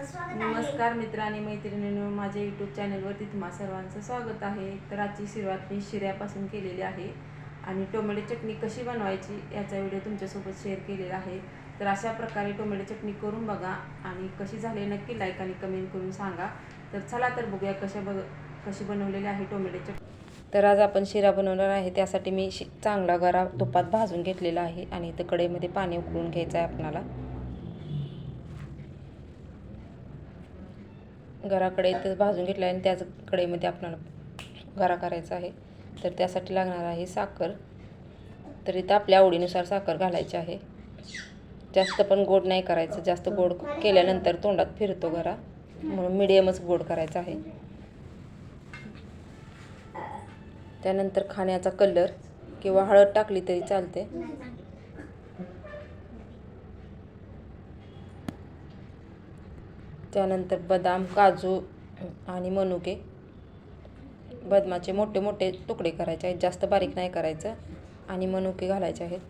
नमस्कार मित्र आणि मैत्रिणींनो माझ्या यूट्यूब चॅनलवरती तुम्हा सर्वांचं स्वागत आहे. तर आजची सुरुवात मी शिऱ्यापासून केलेली आहे. आणि टोमॅटो चटणी कशी बनवायची याचा व्हिडिओ तुमच्यासोबत शेअर केलेला आहे. तर अशा प्रकारे टोमॅटो चटणी करून बघा आणि कशी झाली नक्की लाईक आणि कमेंट करून सांगा. तर चला तर बघूया कशा बघ कशी बनवलेली आहे टोमॅटो चटणी. तर आज आपण शिरा बनवणार आहे. त्यासाठी मी शि चांगला गरा तुपात भाजून घेतलेला आहे आणि इथं कढईमध्ये पाणी उकळून घ्यायचं आहे आपणाला. घराकडे इथं भाजून घेतला आणि त्याच कढईमध्ये आपल्याला घरा करायचा आहे. तर त्यासाठी लागणार आहे साखर. तर इथं आपल्या आवडीनुसार साखर घालायची आहे. जास्त पण गोड नाही करायचं. जास्त गोड केल्यानंतर तोंडात फिरतो घरा. म्हणून मिडियमच गोड करायचा आहे. त्यानंतर खाण्याचा कलर किंवा हळद टाकली तरी चालते. त्यानंतर बदाम काजू आणि मनुके. बदमाचे मोठे मोठे तुकडे करायचे आहेत. जास्त बारीक नाही करायचं. आणि मनुके घालायचे आहेत.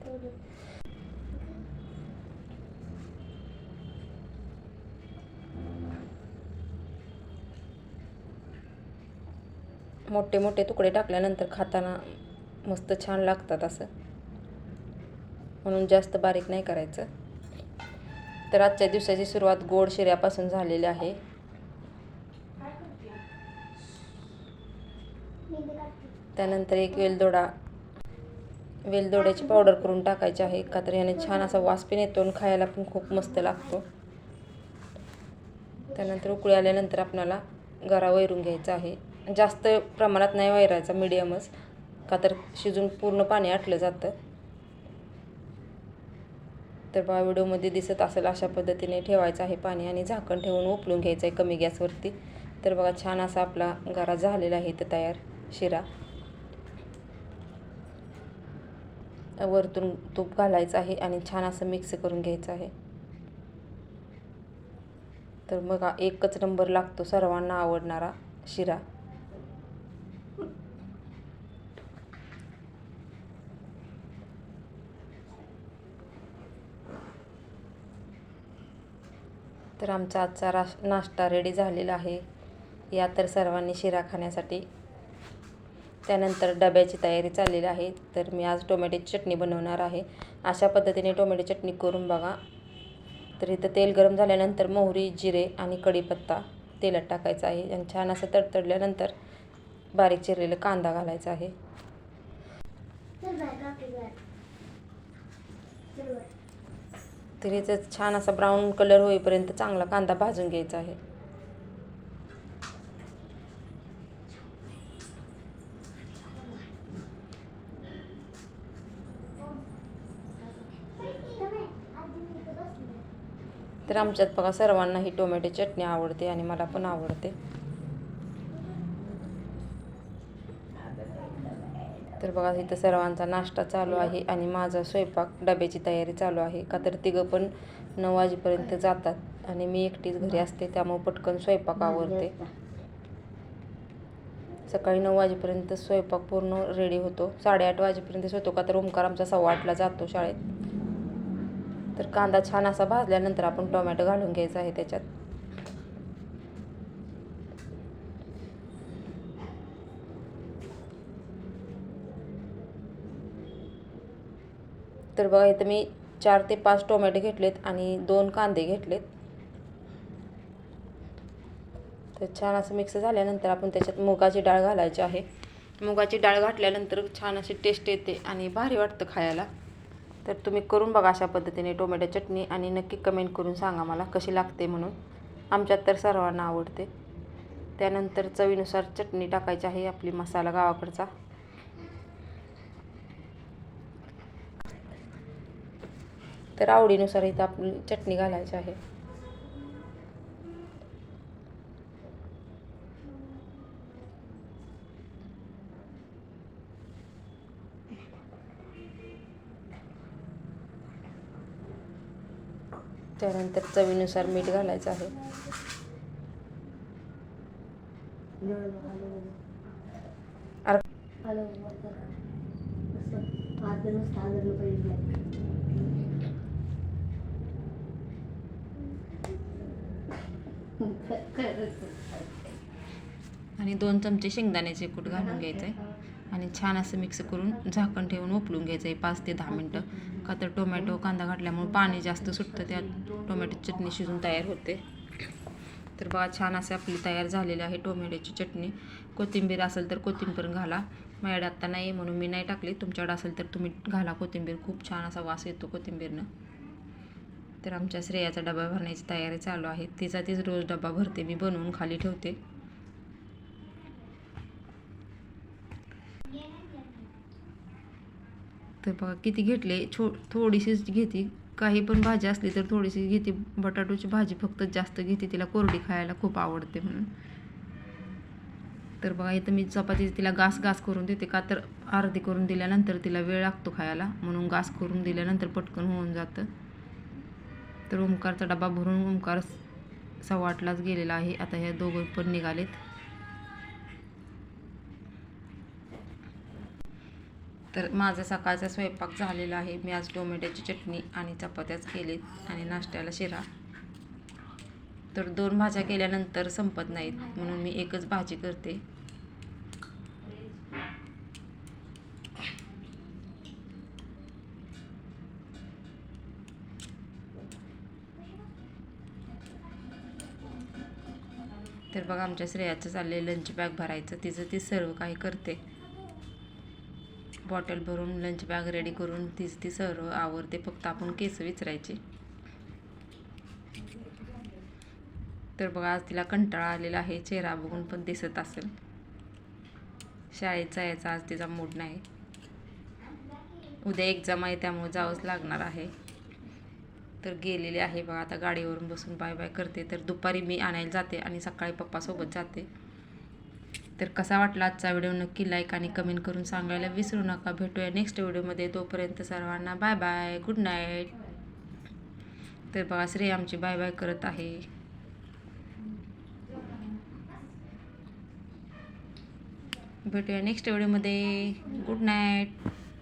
मोठे मोठे तुकडे टाकल्यानंतर खाताना मस्त छान लागतात असं. म्हणून जास्त बारीक नाही करायचं. तर आजच्या दिवसाची सुरुवात गोड शिऱ्यापासून झालेली आहे. त्यानंतर एक वेलदोडा वेलदोड्याची पावडर करून टाकायची आहे. का तर याने छान असा वास पण येतो आणि खायला पण खूप मस्त लागतो. त्यानंतर उकळी आल्यानंतर आपणाला गरा वैरून घ्यायचा आहे. जास्त प्रमाणात नाही वैरायचा मिडियमच का तर शिजून पूर्ण पाणी आटलं जातं. तर बा व्हिडिओमध्ये दिसत असेल अशा पद्धतीने ठेवायचं आहे पाणी आणि झाकण ठेवून उकळून घ्यायचं आहे कमी गॅसवरती. तर बघा छान असा आपला गारा झालेला आहे इथं तयार शिरा. वरतून तूप घालायचं आहे आणि छान असं मिक्स करून घ्यायचं आहे. तर मग एकच नंबर लागतो सर्वांना आवडणारा शिरा. तर आमचा आजचा राश नाश्ता रेडी झालेला आहे. या तर सर्वांनी शिरा खाण्यासाठी. त्यानंतर डब्याची तयारी चाललेली आहे. तर मी आज टोमॅटोची चटणी बनवणार आहे. अशा पद्धतीने टोमॅटो चटणी करून बघा. तर इथं तेल गरम झाल्यानंतर मोहरी जिरे आणि कढीपत्ता तेलात टाकायचा आहे. आणि छान असं तडतडल्यानंतर बारीक चिरलेला कांदा घालायचा आहे. तर याचं छान असा ब्राऊन कलर होईपर्यंत चांगला कांदा भाजून घ्यायचा आहे. तर आमच्यात बघा सर्वांना ही टोमॅटो चटणी आवडते आणि मला पण आवडते. तर बघा इथं सर्वांचा नाश्ता चालू आहे आणि माझा स्वयंपाक डब्याची तयारी चालू आहे. का तर तिघं पण नऊ वाजेपर्यंत जातात आणि मी एकटीच घरी असते त्यामुळे पटकन स्वयंपाक आवडते सकाळी नऊ वाजेपर्यंत स्वयंपाक पूर्ण रेडी होतो. साडेआठ वाजेपर्यंत होतो का तर ओमकार आमचा सव्वा आठला जातो शाळेत. तर कांदा छान असा भाजल्यानंतर आपण टोमॅटो घालून घ्यायचा आहे त्याच्यात. तर बघा इथं मी चार ते पाच टोमॅटो घेतलेत आणि दोन कांदे घेतलेत. तर छान असं मिक्स झाल्यानंतर आपण त्याच्यात मुगाची डाळ घालायची आहे. मुगाची डाळ घातल्यानंतर छान अशी टेस्ट येते आणि भारी वाटतं खायला. तर तुम्ही करून बघा अशा पद्धतीने टोमॅटो चटणी आणि नक्की कमेंट करून सांगा मला कशी लागते म्हणून. आमच्यात तर सर्वांना आवडते. त्यानंतर चवीनुसार चटणी टाकायची आहे आपली मसाला गावाकडचा. तर आवडीनुसार इथं आपली चटणी घालायची आहे. त्यानंतर चवीनुसार मीठ घालायचं आहे. अर- आणि दोन चमचे शेंगदाण्याचे कूट घालून घ्यायचं. आहे आणि छान असं मिक्स करून झाकण ठेवून उकळून घ्यायचं. आहे पाच ते दहा मिनटं. का तर टोमॅटो कांदा घातल्यामुळे पाणी जास्त सुटतं. त्यात टोमॅटो चटणी शिजून तयार होते. तर बघा छान असे आपली तयार झालेली आहे टोमॅटोची चटणी. कोथिंबीर असेल तर कोथिंबीर घाला. माझ्याकडे आत्ता नाही म्हणून मी नाही टाकली. तुमच्याकडे असेल तर तुम्ही घाला. कोथिंबीर खूप छान असा वास येतो कोथिंबीरनं. तर आमच्या श्रेयाचा डबा भरण्याची तयारी चालू आहे. तिचा तीच रोज डबा भरते मी बनवून खाली ठेवते. तर बघा किती घेतले छो थोडीशीच घेते. काही पण भाजी असली तर थोडीशी घेते. बटाटोची भाजी फक्त जास्त घेते. तिला कोरडी खायला खूप आवडते म्हणून. तर बघा इथं मी चपाती तिला घास घास करून देते का तर अर्धी करून दिल्यानंतर तिला वेळ लागतो खायला. म्हणून घास करून दिल्यानंतर पटकन होऊन जातं. तर ओंकारचा डबा भरून ओंकार सवाटलाच गेलेला आहे. आता ह्या दोघं पण निघालेत. तर माझा सकाळचा स्वयंपाक झालेला आहे. मी आज टोमॅटोची चटणी आणि चपात्याच केलीत आणि नाश्त्याला शिरा. तर दोन भाज्या केल्यानंतर संपत नाहीत. म्हणून मी एकच भाजी करते. तर बघा आमच्या श्रेयाचं चालले लंच बॅग भरायचं. तिचं ती सर्व काही करते. बॉटल भरून लंच बॅग रेडी करून तीच ती सर्व आवरते. फक्त आपण केस विचरायचे. तर बघा आज तिला कंटाळा आलेला आहे. चेहरा बघून पण दिसत असेल. शाळेत जायचा आज तिचा मूड नाही. उद्या एक्झाम आहे त्यामुळे जावंच लागणार आहे. तर गेलेले आहे बघा आता गाडीवरून बसून बाय बाय करते. तर दुपारी मी आणायला जाते आणि सकाळी पप्पासोबत जाते. तर कसा वाटला आजचा व्हिडिओ? नक्की लाईक आणि कमेंट करून सांगायला विसरू नका. भेटूया नेक्स्ट व्हिडिओमध्ये. तोपर्यंत सर्वांना बाय बाय गुड नाईट तर बघा श्री आमची बाय बाय करत आहे. भेटूया नेक्स्ट व्हिडिओमध्ये. Good night